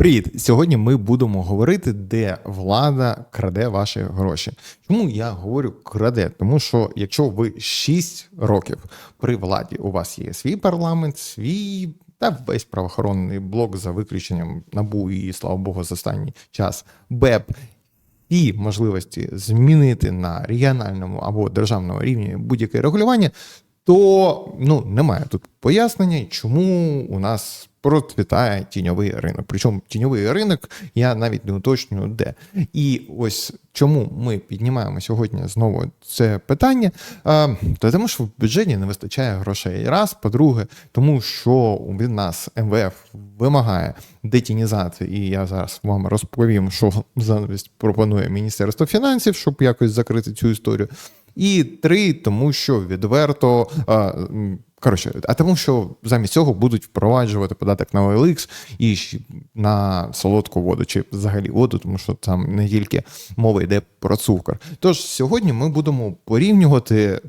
Привіт! Сьогодні ми будемо говорити, де влада краде ваші гроші. Чому я говорю краде? Тому що якщо ви 6 років при владі, у вас є свій парламент, свій та весь правоохоронний блок за виключенням набу і слава Богу, за останній час БЕП. І можливості змінити на регіональному або державному рівні будь-яке регулювання, то ну немає тут пояснення, чому у нас процвітає тіньовий ринок. Причому тіньовий ринок я навіть не уточнюю де. І ось чому ми піднімаємо сьогодні знову це питання, а, то тому, що в бюджеті не вистачає грошей. Раз, по-друге, тому що від нас МВФ вимагає детінізації, і я зараз вам розповім, що замість пропонує Міністерство фінансів, щоб якось закрити цю історію. І три, тому що відверто. Коротше, а тому, що замість цього будуть впроваджувати податок на OLX і на солодку воду, чи взагалі воду, тому що там не тільки мова йде про цукор. Тож сьогодні ми будемо порівнювати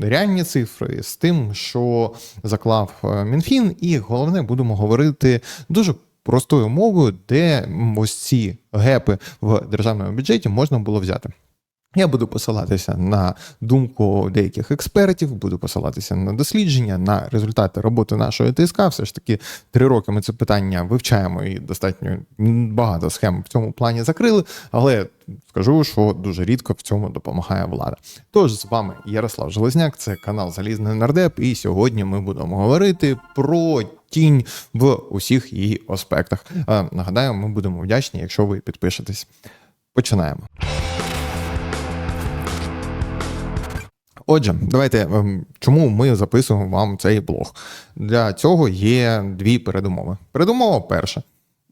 реальні цифри з тим, що заклав е, МінФін, і головне будемо говорити дуже. Простою мовою, де ось ці гепи в державному бюджеті можна було взяти. Я буду посилатися на думку деяких експертів, буду посилатися на дослідження, на результати роботи нашої ТСК. Все ж таки, три роки ми це питання вивчаємо і достатньо багато схем в цьому плані закрили. Але скажу, що дуже рідко в цьому допомагає влада. Тож з вами Ярослав Железняк, це канал Залізний Нардеп, і сьогодні ми будемо говорити про. Тінь в усіх її аспектах. Нагадаю, ми будемо вдячні, якщо ви підпишетесь. Починаємо. Отже, давайте ем, чому ми записуємо вам цей блог? Для цього є дві передумови. Передумова перша.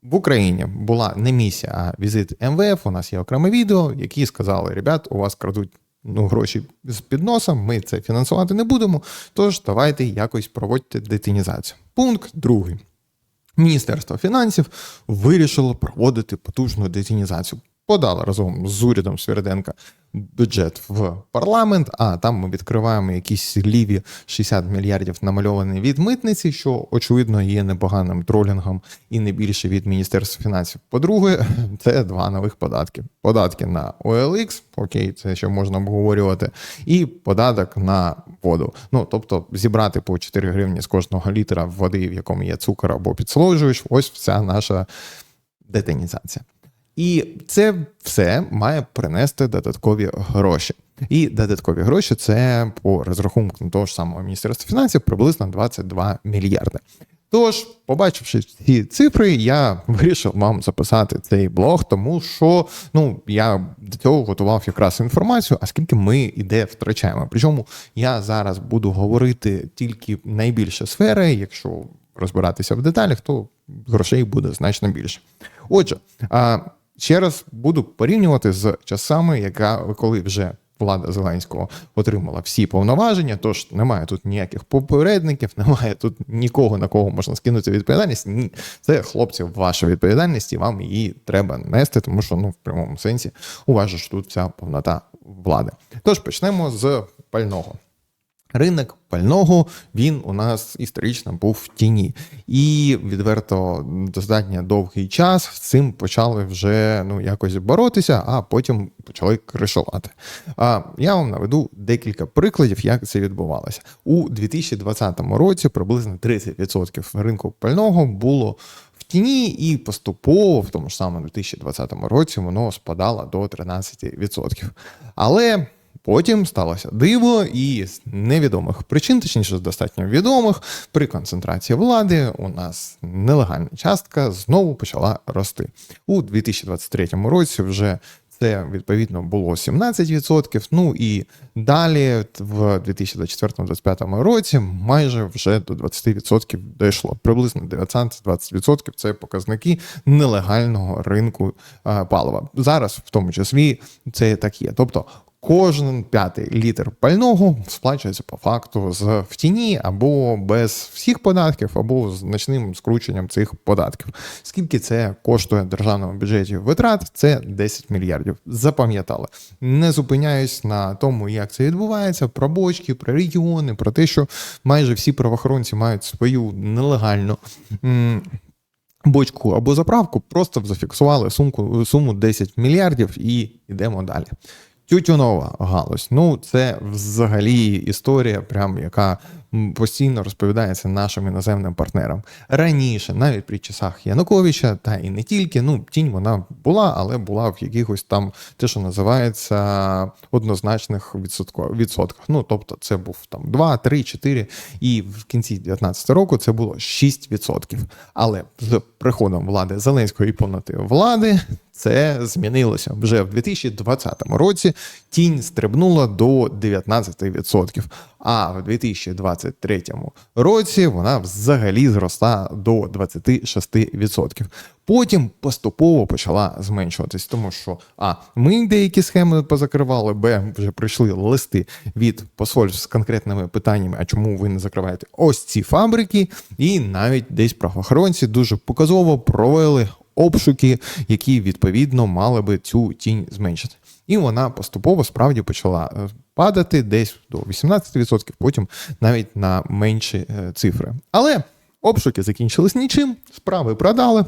В Україні була не місія, а візит МВФ. У нас є окреме відео, які сказали: ребят, у вас крадуть ну, гроші з під носа, ми це фінансувати не будемо. Тож давайте якось проводьте детінізацію. Пункт другий. Міністерство фінансів вирішило проводити потужну детінізацію подала разом з урядом Свириденка бюджет в парламент. А там ми відкриваємо якісь ліві 60 мільярдів намальовані від митниці, що очевидно є непоганим тролінгом і не більше від міністерства фінансів. По-друге, це два нових податки: податки на OLX, окей, це ще можна обговорювати, і податок на воду. Ну тобто зібрати по 4 гривні з кожного літра води, в якому є цукор або підсолоджуєш, ось вся наша детонізація. І це все має принести додаткові гроші. І додаткові гроші це по розрахунку того ж самого міністерства фінансів приблизно 22 мільярди. Тож, побачивши ці цифри, я вирішив вам записати цей блог, тому що ну я до цього готував якраз інформацію, а скільки ми іде втрачаємо. Причому я зараз буду говорити тільки найбільше сфери. Якщо розбиратися в деталях, то грошей буде значно більше. Отже, Ще раз буду порівнювати з часами, яка коли вже влада Зеленського отримала всі повноваження. Тож немає тут ніяких попередників, немає тут нікого на кого можна скинути відповідальність. Ні, це хлопці, ваша відповідальність, і вам її треба нести, тому що ну в прямому сенсі у ж тут вся повнота влади. Тож почнемо з пального. Ринок пального він у нас історично був в тіні, і відверто достатньо довгий час з цим почали вже ну якось боротися, а потім почали кришувати. А я вам наведу декілька прикладів, як це відбувалося у 2020 році. Приблизно 30% ринку пального було. Тіні і поступово, в тому ж самому 2020 році, воно спадало до 13%. Але Потім сталося диво, і з невідомих причин, точніше, з достатньо відомих, при концентрації влади у нас нелегальна частка знову почала рости у 2023 році. Вже це відповідно було 17%. Ну і далі, в 2024-2025 році, майже вже до 20% дійшло. Приблизно 19-20% це показники нелегального ринку палива. Зараз, в тому числі, це так є. Тобто Кожен п'ятий літр пального сплачується по факту з в тіні або без всіх податків, або з значним скрученням цих податків. Скільки це коштує державному бюджеті витрат? Це 10 мільярдів. Запам'ятали. Не зупиняюсь на тому, як це відбувається, про бочки, про регіони, про те, що майже всі правоохоронці мають свою нелегальну бочку або заправку, просто зафіксували сумку, суму 10 мільярдів і йдемо далі. Тютюнова галузь. Ну, це взагалі історія, прям яка постійно розповідається нашим іноземним партнерам. Раніше, навіть при часах Януковича, та і не тільки, ну, тінь вона була, але була в якихось там те, що називається однозначних відсотках. Ну, тобто, це був там 2, 3, 4, і в кінці 19 року це було 6%. Але з приходом влади Зеленського і повноти влади це змінилося вже в 2020 році. Тінь стрибнула до 19%, а в 2023 році вона взагалі зросла до 26%. Потім поступово почала зменшуватись, тому що а ми деякі схеми позакривали, б вже прийшли листи від посольств з конкретними питаннями, а чому ви не закриваєте ось ці фабрики, і навіть десь правоохоронці дуже показово провели обшуки, які відповідно мали би цю тінь зменшити. І вона поступово справді почала е, падати десь до 18%, потім навіть на менші е, цифри. Але обшуки закінчились нічим, справи продали.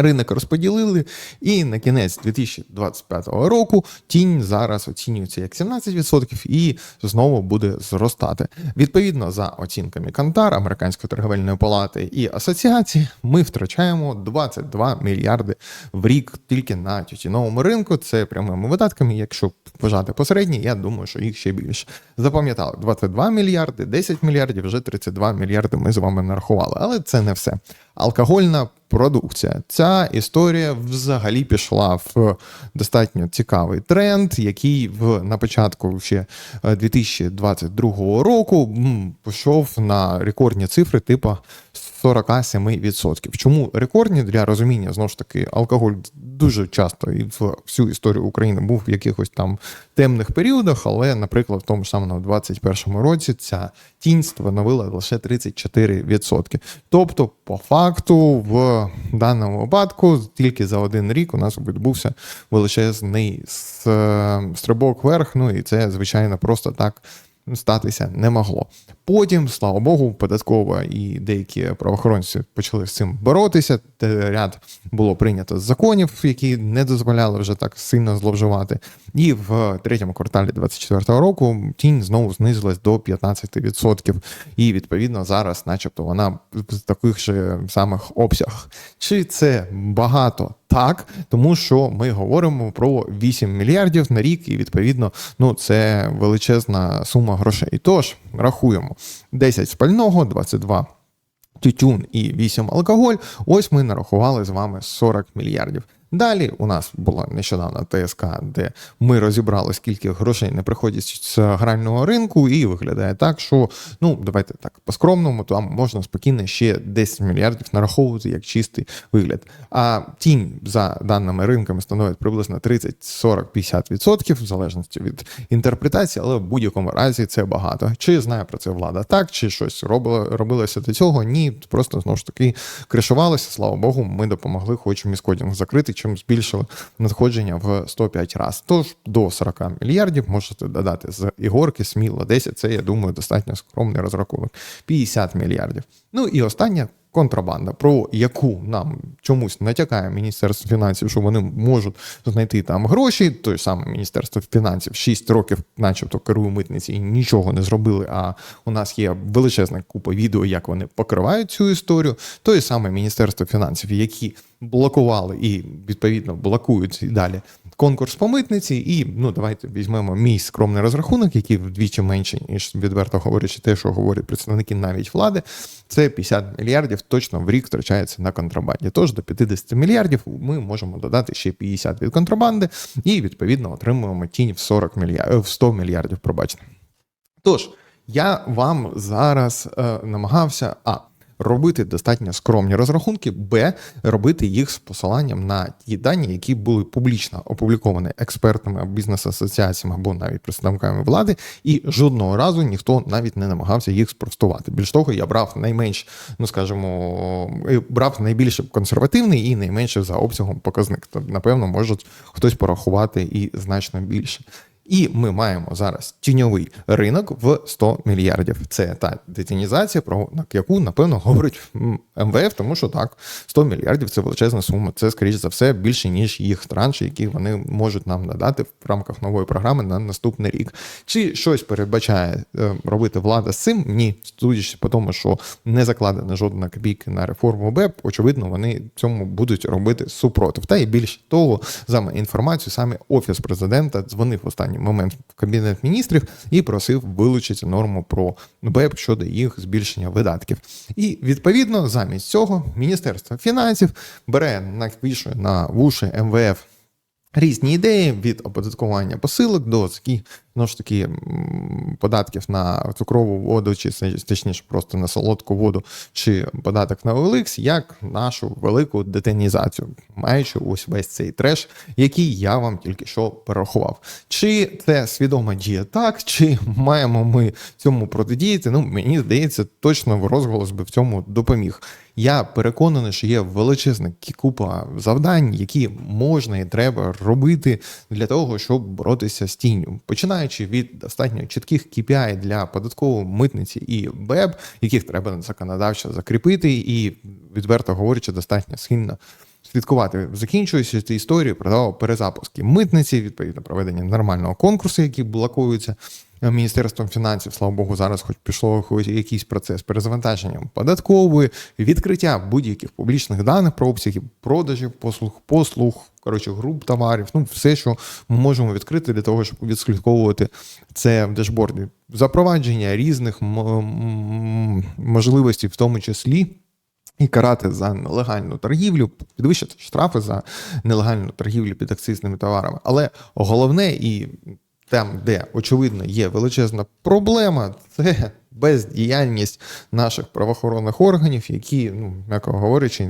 Ринок розподілили, і на кінець 2025 року тінь зараз оцінюється як 17% і знову буде зростати. Відповідно, за оцінками Кантар, Американської торговельної палати і асоціації, ми втрачаємо 22 мільярди в рік тільки на тютюновому ринку. Це прямими видатками. Якщо вважати посередні, я думаю, що їх ще більше. Запам'ятали 22 мільярди, 10 мільярдів, вже 32 мільярди. Ми з вами нарахували, але це не все. Алкогольна продукція. Ця історія взагалі пішла в достатньо цікавий тренд, який в на початку ще е, 2022 року пішов на рекордні цифри, типу 47%. Чому рекордні для розуміння знову ж таки алкоголь дуже часто і в всю історію України був в якихось там темних періодах, але, наприклад, в тому ж самому 21-му році ця тінь становила лише 34%. Тобто, по факту, в даному випадку тільки за один рік у нас відбувся величезний стрибок вверх. Ну і це, звичайно, просто так статися не могло. Потім, слава Богу, податкова і деякі правоохоронці почали з цим боротися. Ряд було прийнято законів, які не дозволяли вже так сильно зловживати. І в третьому кварталі 2024 року тінь знову знизилась до 15%. І відповідно зараз, начебто, вона в таких же самих обсягах. Чи це багато? Так, тому що ми говоримо про 8 мільярдів на рік, і відповідно, ну це величезна сума грошей. Тож рахуємо 10 спального, 22 тютюн і 8 алкоголь. Ось ми нарахували з вами 40 мільярдів. Далі у нас була нещодавно ТСК, де ми розібрали, скільки грошей не приходять з грального ринку, і виглядає так, що ну давайте так по-скромному, там можна спокійно ще 10 мільярдів нараховувати як чистий вигляд. А тінь за даними ринками становить приблизно 30, 40, 50 відсотків, в залежності від інтерпретації, але в будь-якому разі це багато. Чи знає про це влада так, чи щось робило, робилося до цього? Ні, просто знову ж таки кришувалося. Слава Богу, ми допомогли, хоч міскодінг закрити, чим збільшили надходження в 105 разів. Тож до 40 мільярдів можете додати з ігорки, сміло 10. Це я думаю достатньо скромний розрахунок. 50 мільярдів. Ну і остання контрабанда, про яку нам чомусь натякає Міністерство фінансів, що вони можуть знайти там гроші. Той саме Міністерство фінансів 6 років, начебто, керує митниці і нічого не зробили. А у нас є величезна купа відео, як вони покривають цю історію. Той саме Міністерство фінансів, які блокували і відповідно блокують і далі конкурс по митниці. І ну давайте візьмемо мій скромний розрахунок, який вдвічі менший, ніж відверто говорячи, те, що говорять представники навіть влади. Це 50 мільярдів точно в рік втрачається на контрабанді. Тож до 50 мільярдів ми можемо додати ще 50 від контрабанди, і відповідно отримуємо тінь в 40 мільярдів, в 100 мільярдів. Пробачте. Тож я вам зараз е, намагався а. Робити достатньо скромні розрахунки, б робити їх з посиланням на ті дані, які були публічно опубліковані експертами, бізнес-асоціаціями або навіть представниками влади, і жодного разу ніхто навіть не намагався їх спростувати. Більш того, я брав найменш, ну скажімо, е, брав найбільш консервативний і найменше за обсягом показник. То напевно може хтось порахувати і значно більше. І ми маємо зараз тіньовий ринок в 100 мільярдів. Це та детінізація, про яку напевно говорить МВФ, тому що так, 100 мільярдів це величезна сума. Це, скоріш за все, більше ніж їх транші, які вони можуть нам надати в рамках нової програми на наступний рік. Чи щось передбачає е, робити влада з цим? Ні, судячи по тому, що не закладена жодна копійка на реформу БЕП, очевидно, вони цьому будуть робити супротив. Та і більше того, за інформацією, саме офіс президента дзвонив останній момент в кабінет міністрів і просив вилучити норму про БЕП щодо їх збільшення видатків. І відповідно замість цього Міністерство фінансів бере навішує на вуші МВФ. Різні ідеї від оподаткування посилок до ну ж таки, податків на цукрову воду, чи точніше просто на солодку воду, чи податок на OLX, як нашу велику детинізацію, маючи ось весь цей треш, який я вам тільки що перерахував. Чи це свідома дія так, чи маємо ми цьому протидіяти? Ну, мені здається, точно в розголос би в цьому допоміг. Я переконаний, що є величезна купа завдань, які можна і треба робити для того, щоб боротися з тінню, починаючи від достатньо чітких KPI для податкової митниці і БЕБ, яких треба законодавчо закріпити, і відверто говорячи, достатньо схильно. слідкувати. Закінчується цю історію про перезапуски митниці, відповідно проведення нормального конкурсу, який блокується. Міністерством фінансів, слава Богу, зараз хоч пішло хоч якийсь процес перезавантаженням податкової, відкриття будь-яких публічних даних про обсяги продажів, послуг, послуг, коротше, груп товарів, ну все, що ми можемо відкрити для того, щоб відслідковувати це в дешборді. Запровадження різних можливостей, в тому числі. І карати за нелегальну торгівлю, підвищити штрафи за нелегальну торгівлю під акцизними товарами. Але головне і там, де очевидно є величезна проблема, це бездіяльність наших правоохоронних органів, які, ну м'яко говорячи,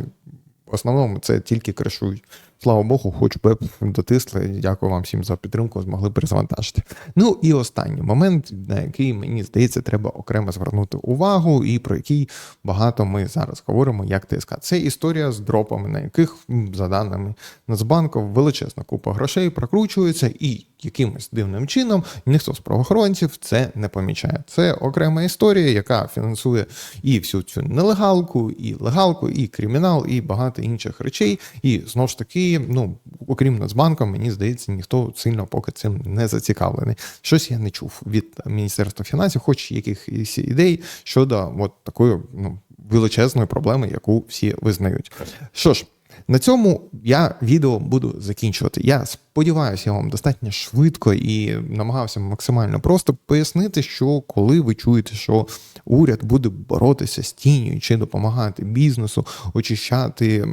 в основному це тільки кришують. Слава Богу, хоч БЕП дотисли. Дякую вам всім за підтримку, змогли перезавантажити. Ну і останній момент, на який мені здається, треба окремо звернути увагу, і про який багато ми зараз говоримо, як ТСК. Це історія з дропами, на яких, за даними Нацбанку, величезна купа грошей прокручується, і якимось дивним чином ніхто з правоохоронців це не помічає. Це окрема історія, яка фінансує і всю цю нелегалку, і легалку, і кримінал, і багато інших речей. І знову ж таки ну, окрім Нацбанку, мені здається, ніхто сильно поки цим не зацікавлений. Щось я не чув від Міністерства фінансів, хоч якихось ідей щодо от такої ну, величезної проблеми, яку всі визнають. Що ж. На цьому я відео буду закінчувати. Я сподіваюся, я вам достатньо швидко і намагався максимально просто пояснити, що коли ви чуєте, що уряд буде боротися з тінню чи допомагати бізнесу, очищати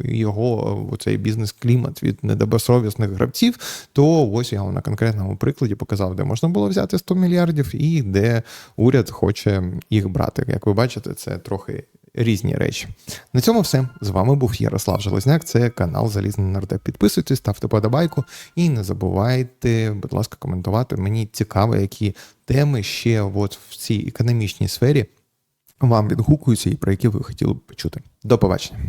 його цей бізнес-клімат від недобросовісних гравців, то ось я вам на конкретному прикладі показав, де можна було взяти 100 мільярдів і де уряд хоче їх брати. Як ви бачите, це трохи різні речі. На цьому все. З вами був Ярослав Железняк. Це канал Залізний Нардеп. Підписуйтесь, ставте подобайку і не забувайте, будь ласка, коментувати. Мені цікаво, які теми ще от в цій економічній сфері вам відгукуються і про які ви хотіли б почути. До побачення.